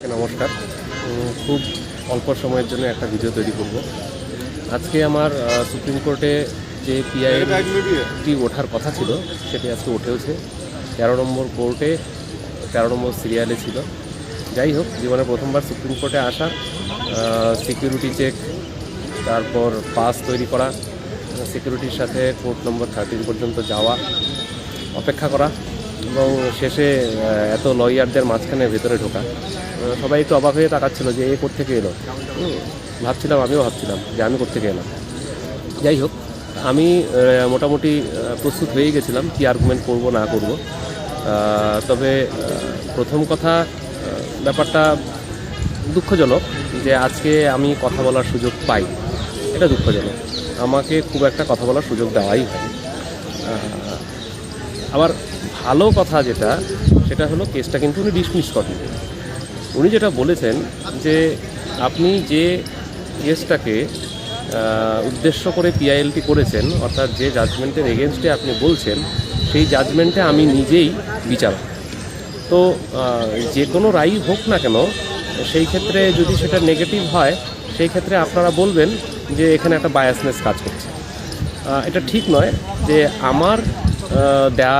নমস্কার। খুব অল্প সময়ের জন্য একটা ভিডিও তৈরি করব। আজকে আমার সুপ্রিম কোর্টে যে পিআইএলটি ওঠার কথা ছিল, সেটি আজকে উঠেওছে তেরো নম্বর কোর্টে, তেরো নম্বর সিরিয়ালে ছিল। যাই হোক, জীবনে প্রথমবার সুপ্রিম কোর্টে আসা সিকিউরিটি চেক, তারপর পাস তৈরি করা, সিকিউরিটির সাথে কোর্ট নম্বর থার্টিন পর্যন্ত যাওয়া, অপেক্ষা করা। এবং শেষে এত লয়ারদের মাঝখানে ভেতরে ঢোকা। সবাই একটু অবাক হয়ে তাকাচ্ছিল যে এ থেকে এলো। ভাবছিলাম, আমিও ভাবছিলাম যে আমি থেকে এলাম। যাই হোক, আমি মোটামুটি প্রস্তুত হয়ে গেছিলাম কি আর্গুমেন্ট করব, না করব। তবে প্রথম কথা ব্যাপারটা দুঃখজনক যে আজকে আমি কথা বলার সুযোগ পাই। এটা দুঃখজনক। আমাকে খুব একটা কথা বলার সুযোগ দেওয়াই হয় আবার ভালো কথা যেটা, সেটা হলো কেসটা কিন্তু উনি ডিসমিস করেন উনি যেটা বলেছেন যে আপনি যে কেসটাকে উদ্দেশ্য করে পিআইএলটি করেছেন, অর্থাৎ যে জাজমেন্টের এগেনস্টে আপনি বলছেন, সেই জাজমেন্টে আমি নিজেই বিচারক তো যে কোনো রায় হোক না কেন, সেই ক্ষেত্রে যদি সেটা নেগেটিভ হয়, সেই ক্ষেত্রে আপনারা বলবেন যে এখানে একটা বায়াসনেস কাজ করছে। এটা ঠিক নয় যে আমার 呃，对啊。